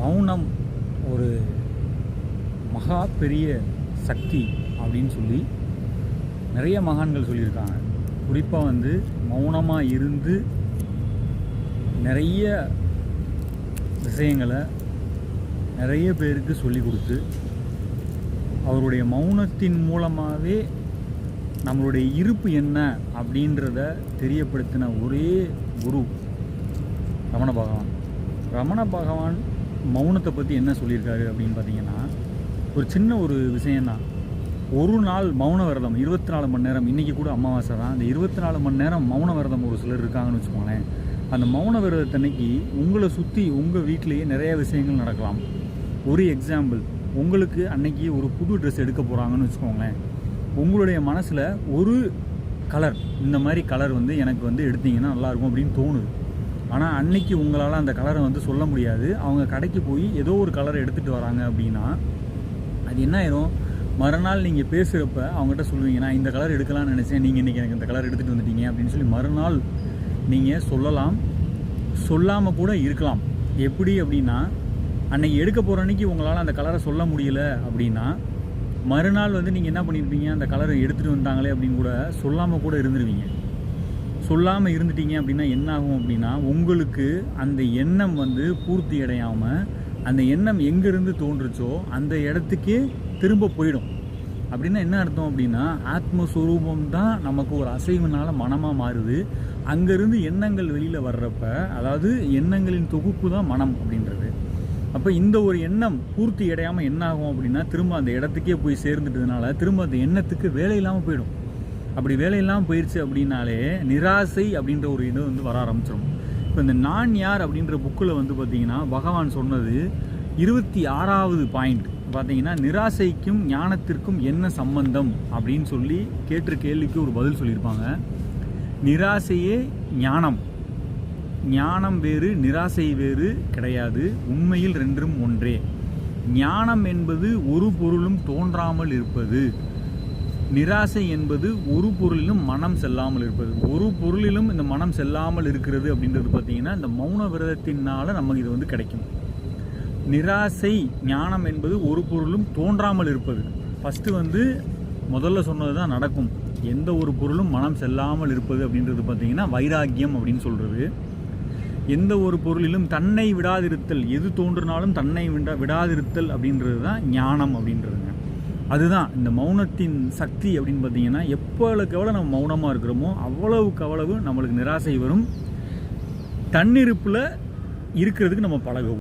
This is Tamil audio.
மௌனம் ஒரு மகா பெரிய சக்தி அப்படின்னு சொல்லி நிறைய மகான்கள் சொல்லியிருக்காங்க. குறிப்பாக வந்து மௌனமாக இருந்து நிறைய விஷயங்களை நிறைய பேருக்கு சொல்லி கொடுத்து அவருடைய மௌனத்தின் மூலமாகவே நம்மளுடைய இருப்பு என்ன அப்படின்றத தெரியப்படுத்தின ஒரே குரு ரமண பகவான். ரமண பகவான் மௌனத்தை பற்றி என்ன சொல்லியிருக்காரு அப்படின்னு பார்த்தீங்கன்னா ஒரு சின்ன ஒரு விஷயந்தான் ஒரு நாள் மௌன விரதம் இருபத்தி நாலு மணி நேரம் இன்றைக்கி கூட அமாவாசை தான். அந்த இருபத்தி நாலு மணி நேரம் மௌன விரதம் ஒரு சிலர் இருக்காங்கன்னு வச்சுக்கோங்களேன். அந்த மௌன விரதத்தன்னைக்கு உங்களை சுற்றி உங்கள் வீட்டிலேயே நிறைய விஷயங்கள் நடக்கலாம். ஒரு எக்ஸாம்பிள் உங்களுக்கு அன்னைக்கு ஒரு புது ட்ரெஸ் எடுக்க போகிறாங்கன்னு வச்சுக்கோங்களேன். உங்களுடைய மனசில் ஒரு கலர் இந்த மாதிரி கலர் வந்து எனக்கு வந்து எடுத்தீங்கன்னா நல்லாயிருக்கும் அப்படின்னு தோணுது. ஆனால் அன்னைக்கு உங்களால் அந்த கலரை வந்து சொல்ல முடியாது. அவங்க கடைக்கு போய் ஏதோ ஒரு கலரை எடுத்துகிட்டு வராங்க அப்படின்னா அது என்ன ஆயிரும்? மறுநாள் நீங்கள் பேசுகிறப்ப அவங்ககிட்ட சொல்லுவீங்க நான் இந்த கலர் எடுக்கலாம்னு நினச்சேன். நீங்கள் இன்றைக்கி எனக்கு இந்த கலர் எடுத்துகிட்டு வந்துட்டீங்க. அப்படின்னு சொல்லி மறுநாள் நீங்கள் சொல்லலாம். சொல்லாமல் கூட இருக்கலாம். எப்படி அப்படின்னா அன்னைக்கு எடுக்க போகிற அன்னைக்கு உங்களால் அந்த கலரை சொல்ல முடியல அப்படின்னா மறுநாள் வந்து நீங்கள் என்ன பண்ணியிருப்பீங்க அந்த கலரை எடுத்துகிட்டு வந்தாங்களே அப்படின்னு கூட சொல்லாமல் கூட இருந்துருவீங்க. சொல்லாமல் இருந்துட்டீங்க அப்படின்னா என்ன ஆகும் அப்படின்னா உங்களுக்கு அந்த எண்ணம் வந்து பூர்த்தி அடையாமல் அந்த எண்ணம் எங்கேருந்து தோன்றுச்சோ அந்த இடத்துக்கே திரும்ப போயிடும். அப்படின்னா என்ன அர்த்தம் அப்படின்னா ஆத்மஸ்வரூபம் தான் நமக்கு ஒரு அசைவுனால மனமாக மாறுது. அங்கேருந்து எண்ணங்கள் வெளியில் வர்றப்ப அதாவது எண்ணங்களின் தொகுப்பு தான் மனம் அப்படின்றது. அப்போ இந்த ஒரு எண்ணம் பூர்த்தி அடையாமல் என்ன ஆகும் அப்படின்னா திரும்ப அந்த இடத்துக்கே போய் சேர்ந்துட்டதுனால திரும்ப அந்த எண்ணத்துக்கு வேலை இல்லாமல் போயிடும். அப்படி வேலையெல்லாம் போயிடுச்சு அப்படின்னாலே நிராசை அப்படின்ற ஒரு இது வந்து வர ஆரம்பிச்சிடும் இப்போ இந்த நான் யார் அப்படின்ற புக்கில் வந்து பார்த்தீங்கன்னா பகவான் சொன்னது இருபத்தி ஆறாவது பாயிண்ட் பார்த்தீங்கன்னா நிராசைக்கும் ஞானத்திற்கும் என்ன சம்பந்தம் அப்படின்னு சொல்லி கேட்ட கேள்விக்கு ஒரு பதில் சொல்லியிருப்பாங்க. நிராசையே ஞானம். ஞானம் வேறு நிராசை வேறு கிடையாது. உண்மையில் ரெண்டும் ஒன்றே. ஞானம் என்பது ஒரு பொருளும் தோன்றாமல் இருப்பது. நிராசை என்பது ஒரு பொருளிலும் மனம் செல்லாமல் இருப்பது. ஒரு பொருளிலும் இந்த மனம் செல்லாமல் இருக்கிறது அப்படின்றது பார்த்தீங்கன்னா இந்த மௌன விரதத்தினால நமக்கு இது வந்து கிடைக்கும். நிராசை ஞானம் என்பது ஒரு பொருளும் தோன்றாமல் இருப்பது. ஃபஸ்ட்டு வந்து முதல்ல சொன்னது தான் நடக்கும். எந்த ஒரு பொருளும் மனம் செல்லாமல் இருப்பது அப்படின்றது பார்த்தீங்கன்னா வைராக்கியம் அப்படின்னு சொல்கிறது எந்த ஒரு பொருளிலும் தன்னை விடாதிருத்தல் எது தோன்றினாலும் தன்னை விடா விடாதிருத்தல் அப்படின்றது தான் ஞானம் அப்படின்றதுங்க. அதுதான் இந்த மௌனத்தின் சக்தி அப்படின்னு பார்த்தீங்கன்னா எப்போளுக்கு எவ்வளோ நம்ம மௌனமாக இருக்கிறோமோ அவ்வளவுக்கு அவ்வளவு நம்மளுக்கு நிராசை வரும். தன்னிருப்பில் இருக்கிறதுக்கு நம்ம பழகுவோம்.